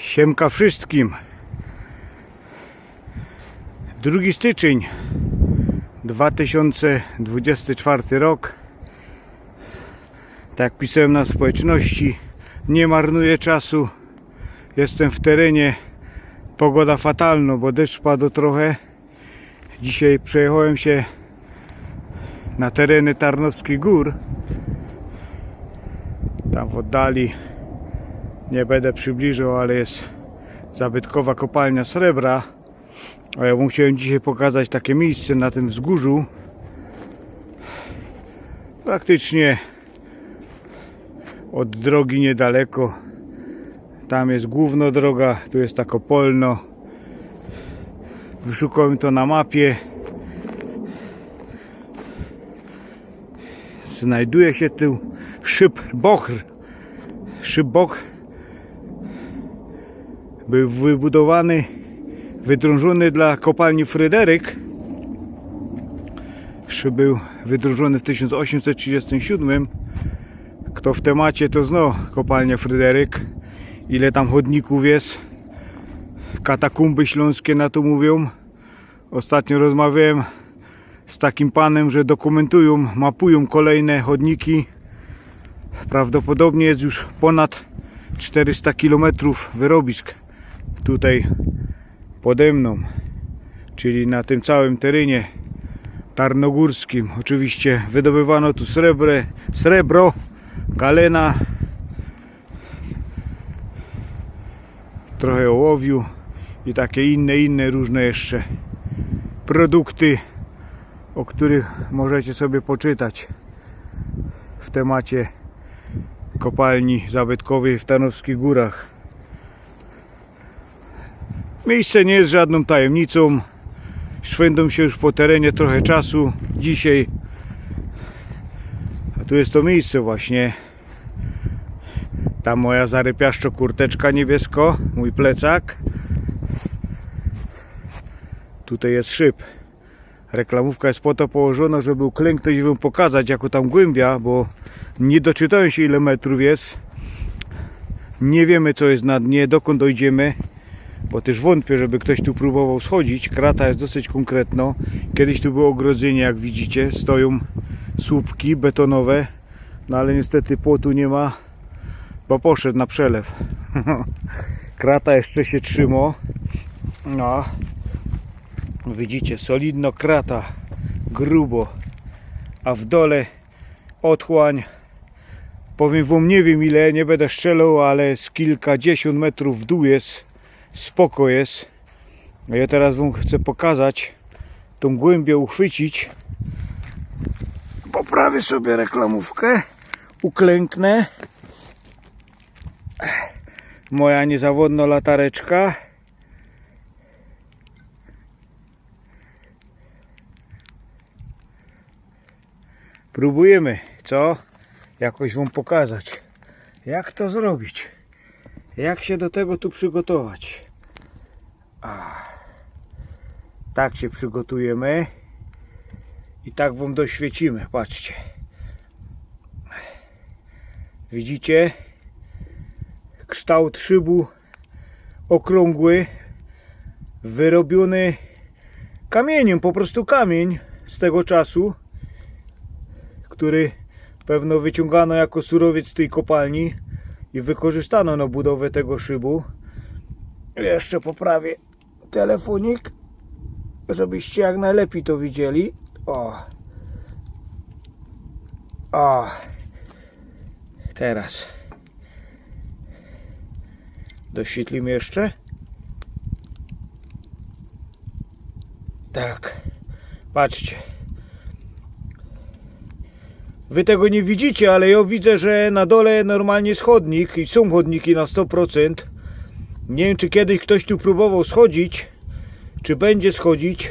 Siemka wszystkim. 2 styczeń 2024 rok. Tak pisałem na społeczności, nie marnuję czasu. Jestem w terenie. Pogoda fatalna, bo deszcz padł trochę. Dzisiaj przejechałem się na tereny Tarnowskich Gór. Tam w oddali nie będę przybliżał, ale jest zabytkowa kopalnia srebra. A ja wam chciałem dzisiaj pokazać takie miejsce na tym wzgórzu. Praktycznie od drogi niedaleko. Tam jest główna droga, tu jest tako polno. Wyszukałem to na mapie. Znajduje się tu szyb Bochr. Szyb Bochr był wybudowany, wydrążony dla kopalni Fryderyk. Był wydrążony w 1837. Kto w temacie to zno kopalnia Fryderyk. Ile tam chodników jest. Katakumby śląskie na to mówią. Ostatnio rozmawiałem z takim panem, że dokumentują, mapują kolejne chodniki. Prawdopodobnie jest już ponad 400 km wyrobisk tutaj pode mną, czyli na tym całym terenie tarnogórskim. Oczywiście wydobywano tu srebrę, srebro, galena, trochę ołowiu i takie inne, inne różne jeszcze produkty, o których możecie sobie poczytać w temacie kopalni zabytkowej w Tarnowskich Górach. Miejsce nie jest żadną tajemnicą. Szwędzą się już po terenie trochę czasu. Dzisiaj. A tu jest to miejsce właśnie. Ta moja zarypiaszczo kurteczka niebiesko. Mój plecak. Tutaj jest szyb. Reklamówka jest po to położona, żeby uklęknąć i wam pokazać jaką tam głębia, bo nie doczytałem się ile metrów jest. Nie wiemy co jest na dnie, dokąd dojdziemy bo też wątpię, żeby ktoś tu próbował schodzić. Krata jest dosyć konkretna. Kiedyś tu było ogrodzenie, jak widzicie. Stoją słupki betonowe, no ale niestety płotu nie ma, bo poszedł na przelew. Krata jeszcze się trzyma. No, widzicie, solidno krata, grubo, a w dole otchłań. Powiem wam, nie wiem ile, nie będę strzelał, ale z kilkadziesiąt metrów w dół jest spoko jest. Ja teraz wam chcę pokazać tą głębię uchwycić. Poprawię sobie reklamówkę. Uklęknę. Moja niezawodna latareczka. Próbujemy, co? Jakoś wam pokazać. Jak to zrobić? Jak się do tego tu przygotować? A, tak się przygotujemy i tak wam doświecimy. Patrzcie. Widzicie? Kształt szybu okrągły, wyrobiony kamieniem, po prostu kamień z tego czasu, który pewno wyciągano jako surowiec z tej kopalni i wykorzystano na budowę tego szybu. Jeszcze poprawię telefonik, żebyście jak najlepiej to widzieli. O. O. Teraz. Doświetlimy jeszcze. Tak. Patrzcie. Wy tego nie widzicie, ale ja widzę, że na dole normalnie jest chodnik i są chodniki na 100%. Nie wiem, czy kiedyś ktoś tu próbował schodzić, czy będzie schodzić.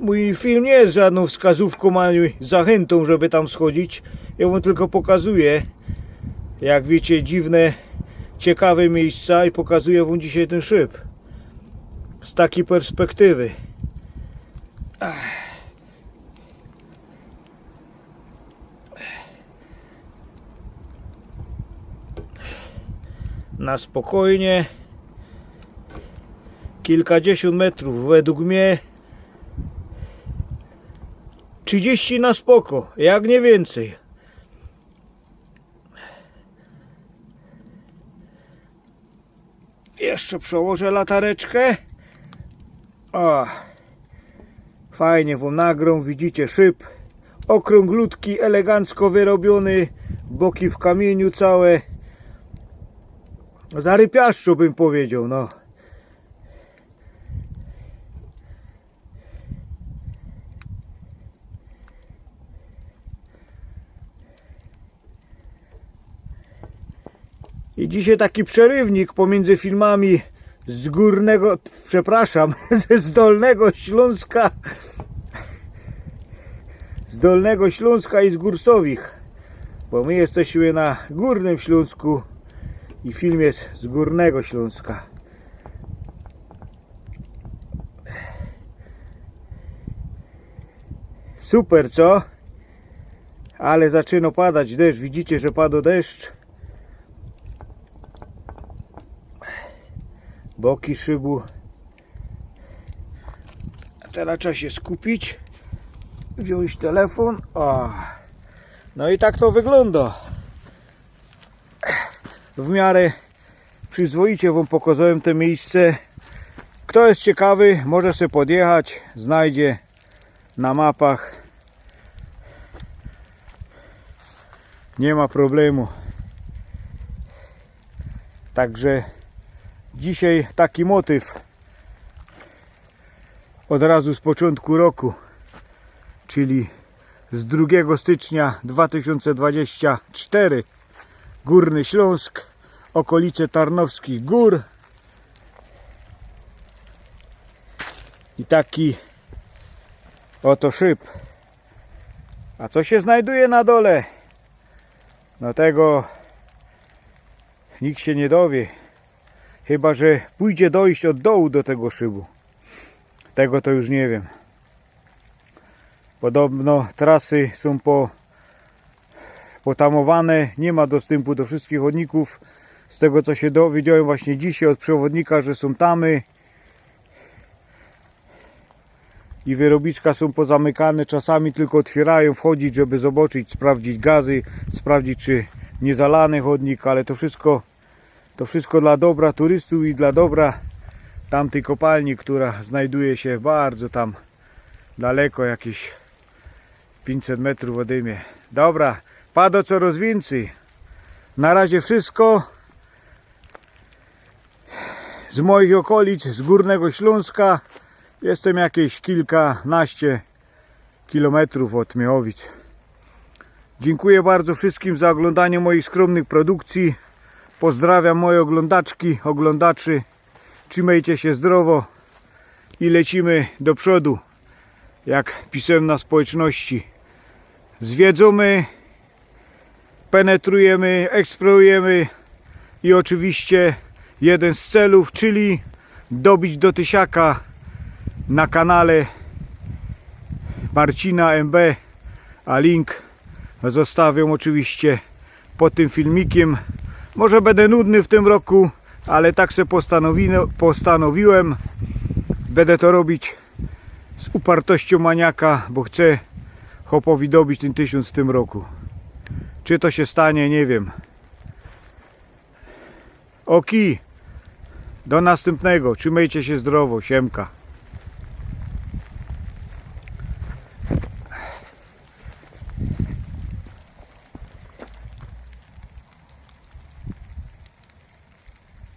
Mój film nie jest żadną wskazówką ani zachętą, żeby tam schodzić. Ja wam tylko pokazuję, jak wiecie, dziwne, ciekawe miejsca i pokazuję wam dzisiaj ten szyb. Z takiej perspektywy. Na spokojnie. Kilkadziesiąt metrów według mnie 30 na spoko, jak nie więcej. Jeszcze przełożę latareczkę. O, fajnie wam nagrą, widzicie szyb. Okrąglutki, elegancko wyrobiony, boki w kamieniu całe. Zarypiaszczo bym powiedział, no. I dzisiaj taki przerywnik pomiędzy filmami z górnego, przepraszam, z dolnego Śląska, z dolnego Śląska i z Górsowich, bo my jesteśmy na górnym Śląsku i film jest z górnego Śląska. Super, co? Ale zaczyna padać deszcz. Widzicie, że padł deszcz. boki szybu. Teraz trzeba się skupić, wziąć telefon. O. No i tak to wygląda. W miarę przyzwoicie Wam pokazałem to miejsce. Kto jest ciekawy, może sobie podjechać, znajdzie na mapach. Nie ma problemu. Także Dzisiaj taki motyw od razu z początku roku, czyli z 2 stycznia 2024 Górny Śląsk, okolice Tarnowskich Gór i taki oto szyb. A co się znajduje na dole? No tego nikt się nie dowie. Chyba, że pójdzie dojść od dołu do tego szybu. Tego to już nie wiem. Podobno trasy są po, potamowane, nie ma dostępu do wszystkich chodników. Z tego co się dowiedziałem właśnie dzisiaj od przewodnika, że są tamy i wyrobiska są pozamykane, czasami tylko otwierają, wchodzić, żeby zobaczyć, sprawdzić gazy, sprawdzić czy nie zalany chodnik, ale to wszystko to wszystko dla dobra turystów i dla dobra tamtej kopalni, która znajduje się bardzo tam daleko, jakieś 500 metrów ode mnie. Dobra, pada coraz więcej. Na razie wszystko z moich okolic, z Górnego Śląska. Jestem jakieś kilkanaście kilometrów od Miechowic. Dziękuję bardzo wszystkim za oglądanie moich skromnych produkcji. Pozdrawiam moje oglądaczki, oglądaczy. Trzymajcie się zdrowo i lecimy do przodu. Jak pisałem na społeczności. Zwiedzamy, penetrujemy, eksplorujemy i oczywiście jeden z celów, czyli dobić do tysiaka na kanale Marcina MB, a link zostawiam oczywiście pod tym filmikiem. Może będę nudny w tym roku, ale tak sobie postanowiłem. Będę to robić z upartością maniaka, bo chcę Hopowi dobić ten tysiąc w tym roku. Czy to się stanie, nie wiem. Oki, do następnego. Trzymajcie się zdrowo, siemka.